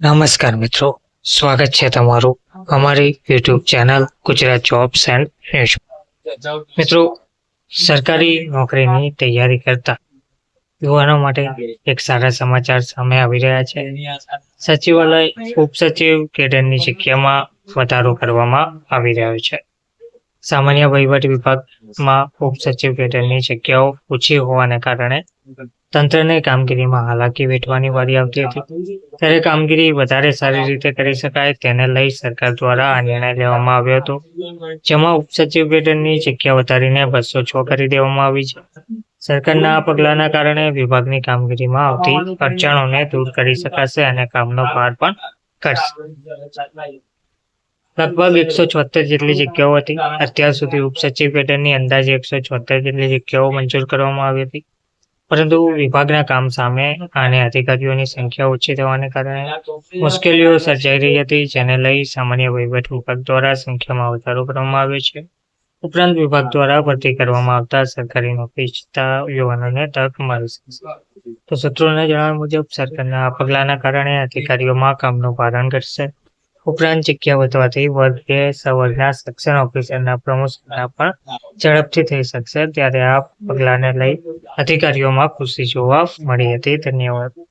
નમસ્કાર મિત્રો, સ્વાગત છે તમારું અમારી YouTube channel Gujarat jobs and news મિત્રો, સરકારી નોકરીની તૈયારી કરતા યુવાનો માટે એક સારા સમાચાર સામે આવી રહ્યા છે. સચિવાલય ઉપસચિવ કેડરની જગ્યામાં વધારો કરવામાં આવી રહ્યો છે. સામાન્ય વહીવટ વિભાગમાં ઉપસચિવ પેટર્નની જગ્યાઓ ઓછી હોવાને કારણે તંત્રને કામગીરીમાં હાલાકી વેઠવાની વારી આવતી હતી. ત્યારે કામગીરી વધારે સારી રીતે કરી શકાય તેને લઈ સરકાર દ્વારા આ નિર્ણય લેવામાં આવ્યો હતો. જેમાં ઉપસચિવ પેટર્નની જગ્યા વધારીને બસો છ કરી દેવામાં આવી છે. સરકારના આ પગલાંના કારણે વિભાગની કામગીરીમાં આવતી અડચણોને દૂર કરી શકાશે અને કામનો ભાર પણ ઘટશે. લગભગ એકસો છોતેર જેટલી જગ્યાઓ હતી. અત્યાર સુધી ઉપસચિવ પેટર્નની અંદાજે એકસો છોતેર જેટલી જગ્યાઓ મંજૂર કરવામાં આવી હતી. પરંતુ વિભાગના કામ સામે અને અધિકારીઓની સંખ્યા ઓછી થવાને કારણે મુશ્કેલીઓ સર્જાઈ રહી હતી, જેને લઈ સામાન્ય વહીવટ વિભાગ દ્વારા સંખ્યામાં વધારો કરવામાં આવ્યો છે. ઉપરાંત વિભાગ દ્વારા ભરતી કરવામાં આવતા સરકારી નોકરી ઇચ્છતા યુવાનોને તક મળી શકશે તો સૂત્રોના જણાવ્યા મુજબ, સરકારના આ પગલાંના કારણે અધિકારીઓમાં કામનું ભારણ ઘટશે. ઉપરાંત જગ્યા વધવાથી વર્ગ સવારના સેક્શન ઓફિસરના પ્રમોશનના પણ ઝડપથી થઈ શકશે. ત્યારે આ પગલાંને લઈ અધિકારીઓમાં ખુશી જોવા મળી હતી. ધન્યવાદ.